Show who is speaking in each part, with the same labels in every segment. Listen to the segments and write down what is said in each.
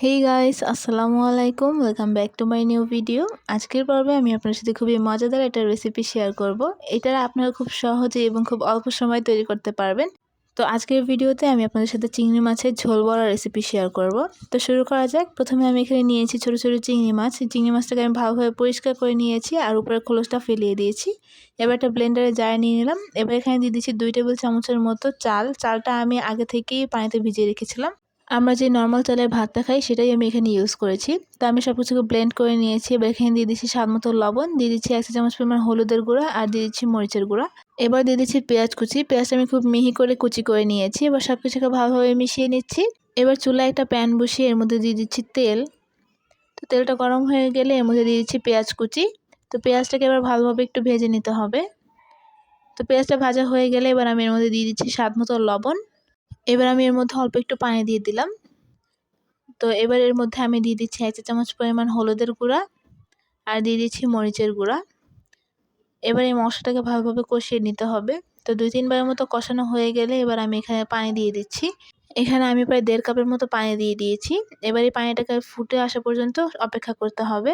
Speaker 1: হেই guys আসসালামু আলাইকুম। Welcome back to my new video আজকের পর্বে আমি আপনার সাথে খুবই মজাদার একটা রেসিপি শেয়ার করব। এটা আপনারা খুব সহজে এবং খুব অল্প সময় তৈরি করতে পারবেন। তো আজকের ভিডিওতে আমি আপনাদের সাথে চিংড়ি মাছের ঝোল বড়া রেসিপি শেয়ার করব। তো শুরু করা যাক। প্রথমে আমি এখানে নিয়েছি ছোটো ছোটো চিংড়ি মাছ। চিংড়ি মাছটাকে আমি ভালোভাবে পরিষ্কার করে নিয়েছি আর উপরে খোলসটা ফেলিয়ে দিয়েছি। এবার একটা ব্লেন্ডারে জারে নিয়ে নিলাম। এবার এখানে দিয়ে দিচ্ছি দুই টেবিল চামচের মতো চাল। চালটা আমি আগে থেকেই পানিতে ভিজিয়ে রেখেছিলাম। আমরা যে নর্মাল চালের ভাতটা খাই, সেটাই আমি এখানে ইউজ করেছি। তো আমি সব কিছুকে ব্লেন্ড করে নিয়েছি। এবার এখানে দিয়ে দিচ্ছি স্বাদ মতো লবণ, দিয়ে দিচ্ছি এক চামচ পরিমাণ হলুদের গুঁড়া, আর দিয়ে দিচ্ছি মরিচের গুঁড়া। এবার দিয়ে দিচ্ছি পেঁয়াজ কুচি। পেঁয়াজটা আমি খুব মিহি করে কুচি করে নিয়েছি। এবার সব কিছুকে ভালোভাবে মিশিয়ে নিচ্ছি। এবার চুলায় একটা প্যান বসিয়ে এর মধ্যে দিয়ে দিচ্ছি তেল। তো তেলটা গরম হয়ে গেলে এর মধ্যে দিয়ে দিচ্ছি পেঁয়াজ কুচি। তো পেঁয়াজটাকে এবার ভালোভাবে একটু ভেজে নিতে হবে। তো পেঁয়াজটা ভাজা হয়ে গেলে এবার আমি এর মধ্যে দিয়ে দিচ্ছি স্বাদ মতো লবণ। এবার আমি এর মধ্যে অল্প একটু পানি দিয়ে দিলাম। তো এবার এর মধ্যে আমি দিয়ে দিচ্ছি এক চা চামচ পরিমাণ হলুদের গুঁড়া আর দিয়ে দিচ্ছি মরিচের গুঁড়া। এবার এই মশলাটাকে ভালোভাবে কষিয়ে নিতে হবে। তো দুই তিনবারের মতো কষানো হয়ে গেলে এবার আমি এখানে পানি দিয়ে দিচ্ছি। এখানে আমি প্রায় দেড় কাপের মতো পানি দিয়ে দিয়েছি। এবার এই পানিটাকে ফুটে আসা পর্যন্ত অপেক্ষা করতে হবে।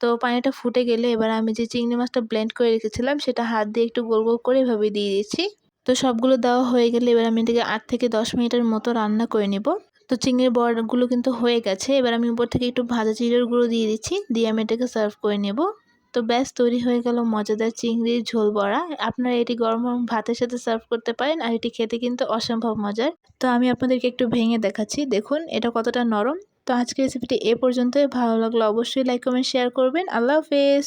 Speaker 1: তো পানিটা ফুটে গেলে এবার আমি যে চিংড়ি মাছটা ব্লেন্ড করে রেখেছিলাম, সেটা হাত দিয়ে একটু গোল গোল করে এভাবে দিয়ে দিচ্ছি তো সবগুলো দেওয়া হয়ে গেলে এবার আমি এটাকে আট থেকে দশ মিনিটের মতো রান্না করে নিব। তো চিংড়ির বড়গুলো কিন্তু হয়ে গেছে। এবার আমি উপর থেকে একটু ভাজা চিড়ের গুঁড়ো দিয়ে দিচ্ছি, দিয়ে আমি এটাকে সার্ভ করে নেব। তো ব্যাস, তৈরি হয়ে গেল মজাদার চিংড়ির ঝোল বড়া। আপনারা এটি গরম গরম ভাতের সাথে সার্ভ করতে পারেন আর এটি খেতে কিন্তু অসম্ভব মজার। তো আমি আপনাদেরকে একটু ভেঙে দেখাচ্ছি। দেখুন, এটা কতটা নরম। তো আজকের রেসিপিটি এ পর্যন্তই। ভালো লাগল অবশ্যই লাইক কমেন্ট শেয়ার করবেন। আল্লাহ হাফেজ!